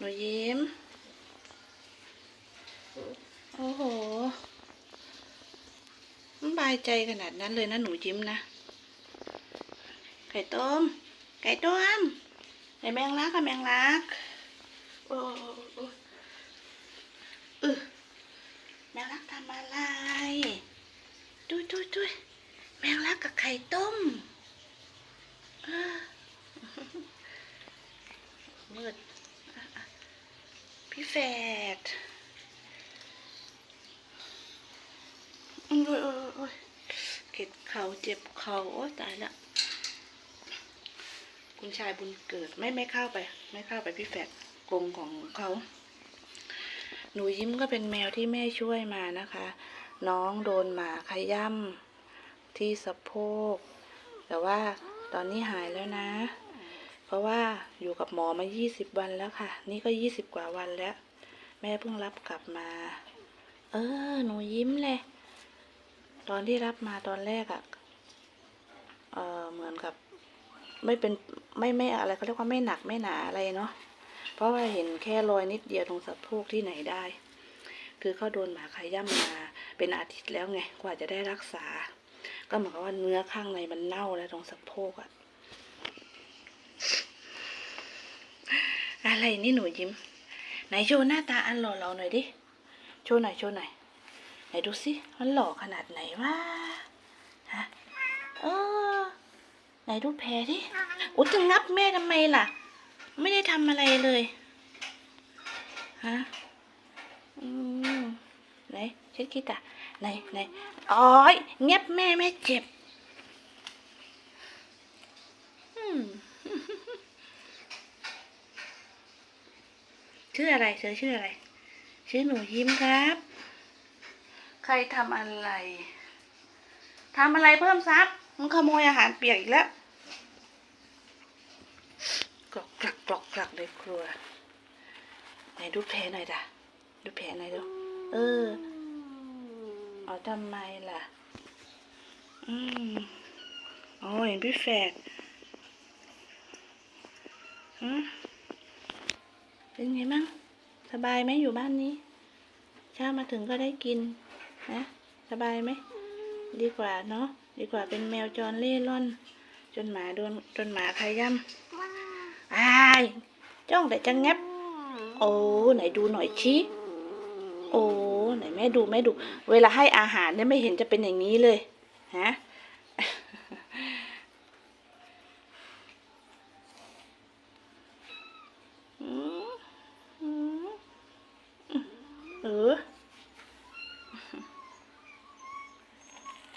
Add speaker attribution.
Speaker 1: หนูยิ้ม โอ้โห มันบายใจขนาดนั้นเลยนะหนูยิ้มนะ ไก่ต้ม ไก่ต้ม ไก่แมงลักกับแมงลัก โอ้โอ้เออแมงลักทำอะไรดุยดุยดุยแมงลักกับไข่ต้มเออมืด แฝดโอ้ยโอ้ยโอ้ยโอ้ยเข็ดเข่าเจ็บเข่าโอ้ตายละ คุณชายบุญเกิดไม่ไม่เข้าไป ไม่เข้าไปพี่แฝดกรงของเขาหนูยิ้มก็เป็นแมวที่แม่ช่วยมานะคะ น้องโดนหมาขย้ำที่สะโพก แต่ว่าตอนนี้หายแล้วนะ เพราะว่าอยู่กับหมอมา 20 วันแล้วค่ะ นี่ก็ 20 กว่าวันแล้ว แม่เพิ่งรับกลับมา เออ หนูยิ้มเลย ตอนที่รับมาตอนแรกอะ่ะ เออเหมือนกับ ไม่เป็นไม่ไม่อะไรเขาเรียกว่าไม่หนักไม่หนาอะไรเนาะ เพราะว่าเห็นแค่รอยนิดเดียวตรงสะโพกที่ไหนได้ คือเขาโดนหมาขย้ำมาเป็นอาทิตย์แล้วไง กว่าจะได้รักษา ก็เหมือนกับว่าเนื้อข้างในมันเน่าแล้วตรงสะโพกอะ อะไรนี่หนูยิ้ม ไหนโชว์หน้าตาอันหล่อเราหน่อยดิ โชว์หน่อยโชว์หน่อย ไหนดูสิมันหล่อขนาดไหนวะฮะเออไหนดูแผลดิอุ้จะงับแม่ทำไมล่ะ ไม่ได้ทำอะไรเลยฮะอืมไหนเช็ดคิดอะไหนไหนอ๋อยเงียบแม่แม่เจ็บ อืม ชื่ออะไรเธอชื่ออะไร ชื่อหนูยิ้มครับ ใครทำอะไรทำอะไรเพิ่มทรัพย์มันขโมยอาหารเปียกอีกแล้วกรอกกลักกรอกกลักในครัวไหนดูแผลหน่อยด่ะดูแผลหน่อยดูเออเอาทำไมล่ะ อืมอ๋อเห็นพี่แฝดหืม เป็นไงมั่งสบายไหมอยู่บ้านนี้ เช้ามาถึงก็ได้กินนะ สบายไหม ดีกว่าเนาะ ดีกว่าเป็นแมวจรเล่ร่อน จนหมาโดน จนหมาขย้ำอาย จ้องแต่จะงับ โอ้ ไหนดูหน่อยชี้โอ้ ไหนแม่ดูแม่ดู เวลาให้อาหารเนี่ยไม่เห็นจะเป็นอย่างนี้เลย ฮะ 呃